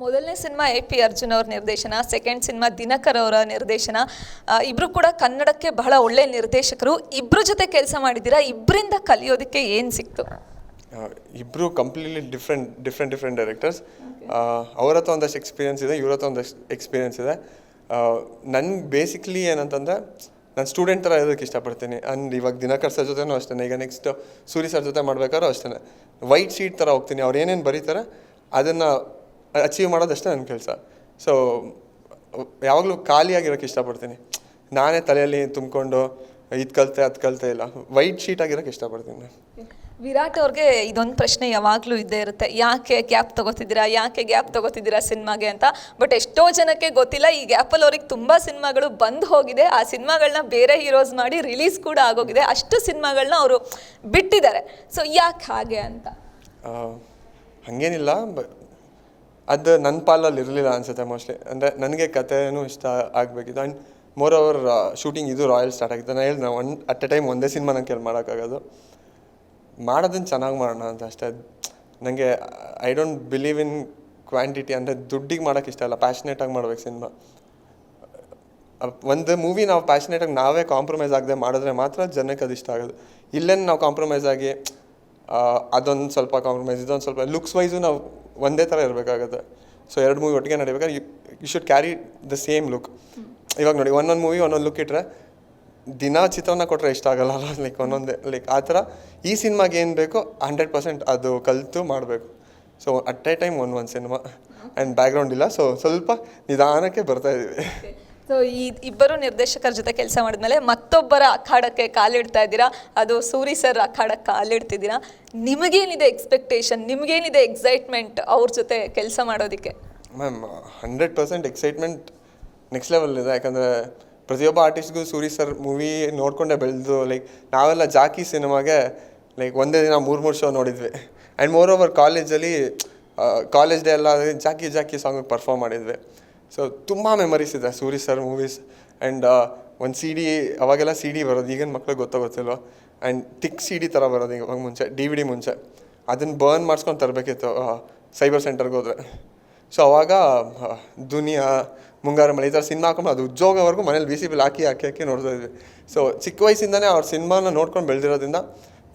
ಮೊದಲನೇ cinema A P Arjun ಅವ್ರ ನಿರ್ದೇಶನ ಸೆಕೆಂಡ್ ಸಿನಿಮಾ ದಿನಕರ್ ಅವರ ನಿರ್ದೇಶನ. ಇಬ್ಬರು ಕೂಡ ಕನ್ನಡಕ್ಕೆ ಬಹಳ ಒಳ್ಳೆ ನಿರ್ದೇಶಕರು. ಇಬ್ರು ಜೊತೆ ಕೆಲಸ ಮಾಡಿದ್ದೀರಾ? ಇಬ್ಬರಿಂದ ಕಲಿಯೋದಕ್ಕೆ ಏನು ಸಿಕ್ತು? ಇಬ್ಬರು completely different different different directors ಅವ್ರ ಹತ್ರ ಒಂದಷ್ಟು ಎಕ್ಸ್ಪೀರಿಯನ್ಸ್ ಇದೆ, ಇವ್ರ ಹತ್ರ ಒಂದಷ್ಟು ಎಕ್ಸ್ಪೀರಿಯನ್ಸ್ ಇದೆ. ನನ್ಗೆ ಬೇಸಿಕ್ಲಿ ಏನಂತಂದ್ರೆ, ನಾನು ಸ್ಟೂಡೆಂಟ್ ಥರ ಇರೋದಕ್ಕೆ ಇಷ್ಟಪಡ್ತೀನಿ. ಆ್ಯಂಡ್ ಇವಾಗ ದಿನಕರ್ ಸರ್ ಜೊತೆನೂ ಅಷ್ಟೇ, ಈಗ ನೆಕ್ಸ್ಟ್ ಸೂರಿ ಸರ್ ಜೊತೆ ಮಾಡ್ಬೇಕಾದ್ರೂ ಅಷ್ಟೇ ವೈಟ್ ಶೀಟ್ ಥರ ಹೋಗ್ತೀನಿ, ಅವ್ರು ಏನೇನು ಬರೀತಾರೆ, ಅದನ್ನು ಅಚೀವ್ ಮಾಡೋದಷ್ಟೇ ನನ್ನ ಕೆಲಸ. ಸೊ ಯಾವಾಗಲೂ ಖಾಲಿಯಾಗಿರೋಕ್ಕೆ ಇಷ್ಟಪಡ್ತೀನಿ. ನಾನೇ ತಲೆಯಲ್ಲಿ ತುಂಬಿಕೊಂಡು ಇದು ಕಲಿತೆ ಅದು ಕಲಿತೆ ಇಲ್ಲ. ವೈಟ್ ಶೀಟ್ ಆಗಿರೋಕ್ಕೆ ಇಷ್ಟಪಡ್ತೀನಿ ನಾನು. ವಿರಾಟ್ ಅವ್ರಿಗೆ ಇದೊಂದು ಪ್ರಶ್ನೆ ಯಾವಾಗಲೂ ಇದ್ದೇ ಇರುತ್ತೆ. ಯಾಕೆ ಗ್ಯಾಪ್ ತಗೋತಿದ್ದೀರಾ? ಯಾಕೆ ಗ್ಯಾಪ್ ತಗೋತಿದ್ದೀರಾ ಸಿನಿಮಾಗೆ ಅಂತ. ಬಟ್ ಎಷ್ಟೋ ಜನಕ್ಕೆ ಗೊತ್ತಿಲ್ಲ ಈ ಗ್ಯಾಪಲ್ಲಿ ಅವ್ರಿಗೆ ತುಂಬ ಸಿನಿಮಾಗಳು ಬಂದು ಹೋಗಿದೆ. ಆ ಸಿನಿಮಾಗಳನ್ನ ಬೇರೆ ಹೀರೋಸ್ ಮಾಡಿ ರಿಲೀಸ್ ಕೂಡ ಆಗೋಗಿದೆ. ಅಷ್ಟು ಸಿನಿಮಾಗಳನ್ನ ಅವರು ಬಿಟ್ಟಿದ್ದಾರೆ. ಸೊ ಯಾಕೆ ಹಾಗೆ ಅಂತ? ಹಂಗೇನಿಲ್ಲ. ಬ ಅದು ನನ್ನ ಪಾಲಲ್ಲಿ ಇರಲಿಲ್ಲ ಅನ್ಸುತ್ತೆ ಮೋಸ್ಟ್ಲಿ ಅಂದರೆ ನನಗೆ ಕಥೆನೂ ಇಷ್ಟ ಆಗಬೇಕಿತ್ತು. ಆ್ಯಂಡ್ ಮೋರ್ ಓವರ್ ಶೂಟಿಂಗ್ ಇದು ರಾಯಲ್ ಸ್ಟಾರ್ಟ್ ಆಗಿತ್ತು. ನಾನು ಹೇಳಿದೆ ಒನ್ ಅಟ್ ಎ ಟೈಮ್ ಒಂದೇ ಸಿನಿಮಾ ನನಗೆ ಕೇಳಿ ಮಾಡೋಕ್ಕಾಗೋದು. ಮಾಡೋದನ್ನು ಚೆನ್ನಾಗಿ ಮಾಡೋಣ ಅಂತ ಅಷ್ಟೇ. ನನಗೆ I don't believe in quantity ಅಂದರೆ ದುಡ್ಡಿಗೆ ಮಾಡೋಕ್ಕೆ ಇಷ್ಟ ಇಲ್ಲ. ಪ್ಯಾಷನೇಟಾಗಿ ಮಾಡ್ಬೇಕು ಸಿನಿಮಾ ಒಂದು ಮೂವಿ ನಾವು ಪ್ಯಾಷನೇಟಾಗಿ ನಾವೇ ಕಾಂಪ್ರಮೈಸ್ ಆಗದೆ ಮಾಡಿದ್ರೆ ಮಾತ್ರ ಜನಕ್ಕೆ ಅದು ಇಷ್ಟ ಆಗೋದು. ಇಲ್ಲೇನು ನಾವು ಕಾಂಪ್ರಮೈಸ್ ಆಗಿ ಅದೊಂದು ಸ್ವಲ್ಪ ಕಾಂಪ್ರಮೈಸ್ ಇದೊಂದು ಸ್ವಲ್ಪ ಲುಕ್ಸ್ ವೈಸು ನಾವು ಒಂದೇ ಥರ ಇರಬೇಕಾಗುತ್ತೆ. ಸೊ ಎರಡು ಮೂವಿ ಒಟ್ಟಿಗೆ ನಡಿಬೇಕಾದ್ರೆ you should carry the same look ಇವಾಗ ನೋಡಿ, ಒಂದೊಂದು ಮೂವಿ ಒಂದೊಂದು ಲುಕ್ ಇಟ್ಟರೆ ದಿನ ಚಿತ್ರವನ್ನು ಕೊಟ್ಟರೆ ಇಷ್ಟ ಆಗಲ್ಲ ಲೈಕ್ ಒಂದೊಂದೇ ಲೈಕ್ ಆ ಥರ ಈ ಸಿನಿಮಾಗೆ ಏನು ಬೇಕೋ ಹಂಡ್ರೆಡ್ ಪರ್ಸೆಂಟ್ ಅದು ಕಲಿತು ಮಾಡಬೇಕು. So at a time one ಒಂದು ಸಿನಿಮಾ ಆ್ಯಂಡ್ ಬ್ಯಾಕ್ಗ್ರೌಂಡ್ ಇಲ್ಲ. ಸೊ ಸ್ವಲ್ಪ ನಿಧಾನಕ್ಕೆ ಬರ್ತಾ ಇದ್ದೀವಿ. ಸೊ ಈ ಇಬ್ಬರು ನಿರ್ದೇಶಕರ ಜೊತೆ ಕೆಲಸ ಮಾಡಿದ್ಮೇಲೆ ಮತ್ತೊಬ್ಬರ ಅಖಾಡಕ್ಕೆ ಕಾಲಿಡ್ತಾ ಇದ್ದೀರಾ? ಅದು ಸೂರಿ ಸರ್ ಅಖಾಡಕ್ಕೆ ಕಾಲಿಡ್ತಿದ್ದೀರಾ ನಿಮಗೇನಿದೆ ಎಕ್ಸ್ಪೆಕ್ಟೇಷನ್ ನಿಮಗೇನಿದೆ ಎಕ್ಸೈಟ್ಮೆಂಟ್ ಅವ್ರ ಜೊತೆ ಕೆಲಸ ಮಾಡೋದಕ್ಕೆ? Ma'am hundred percent excitement next level ಇದೆ. ಯಾಕಂದರೆ ಪ್ರತಿಯೊಬ್ಬ ಆರ್ಟಿಸ್ಟ್ಗೂ ಸೂರಿ ಸರ್ ಮೂವಿ ನೋಡಿಕೊಂಡೇ ಬೆಳೆದು ಲೈಕ್ ನಾವೆಲ್ಲ ಜಾಕಿ ಸಿನಿಮಾಗೆ ಲೈಕ್ ಒಂದೇ ದಿನ ಮೂರು ಮೂರು ಶೋ ನೋಡಿದ್ವಿ. ಆ್ಯಂಡ್ ಮೋರ್ ಓವರ್ ಕಾಲೇಜಲ್ಲಿ ಕಾಲೇಜ್ ಡೇ ಎಲ್ಲ ಜಾಕಿ ಜಾಕಿ ಸಾಂಗ್ ಪರ್ಫಾರ್ಮ್ ಮಾಡಿದ್ವಿ. ಸೊ ತುಂಬ ಮೆಮರೀಸ್ ಇದೆ, ಸೂರಿ ಸರ್ ಮೂವೀಸ್ ಆ್ಯಂಡ್ ಒಂದು ಸಿ ಡಿ ಅವಾಗೆಲ್ಲ ಸಿ ಡಿ ಬರೋದು, ಈಗಿನ ಮಕ್ಳಿಗೆ ಗೊತ್ತೋ ಗೊತ್ತಿಲ್ಲ ಆ್ಯಂಡ್ ಟಿಕ್ ಸಿ ಡಿ ಥರ ಬರೋದು ಇವಾಗ ಮುಂಚೆ ಡಿ ವಿ ಡಿ ಮುಂಚೆ. ಅದನ್ನು ಬರ್ನ್ ಮಾಡಿಸ್ಕೊಂಡು ತರಬೇಕಿತ್ತು ಸೈಬರ್ ಸೆಂಟರ್ಗೆ ಹೋದ್ರೆ. ಸೊ ಅವಾಗ ದುನಿಯಾ, ಮುಂಗಾರು ಮಳೆ ಈ ಥರ ಸಿನಿಮಾ ಹಾಕೊಂಡು ಅದು ಉದ್ಯೋಗವರೆಗೂ ಮನೇಲಿ ಬಿ ಸಿ ಬಿಲ್ ಹಾಕಿ ಹಾಕಿ ಹಾಕಿ ನೋಡ್ತಾ ಇದ್ವಿ. ಸೊ ಚಿಕ್ಕ ವಯಸ್ಸಿಂದನೇ ಅವ್ರ ಸಿನಿಮಾನ ನೋಡ್ಕೊಂಡು ಬೆಳೆದಿರೋದ್ರಿಂದ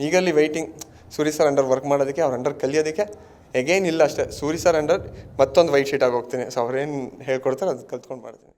ಈಗಲ್ಲಿ waiting Suri sir under work ಮಾಡೋದಕ್ಕೆ, ಅವ್ರ ಅಂಡರ್ ಕಲಿಯೋದಕ್ಕೆ ಎಗೇನ್ ಇಲ್ಲ ಅಷ್ಟೇ. ಸೂರಿ ಸರ್ ಅಂಡರ್ ಮತ್ತೊಂದು ವೈಟ್ ಶೀಟಾಗಿ ಹೋಗ್ತೀನಿ. ಸೊ ಅವ್ರೇನು ಹೇಳ್ಕೊಡ್ತಾರೆ ಅದು ಕಲ್ತ್ಕೊಂಡು ಮಾಡ್ತೀನಿ.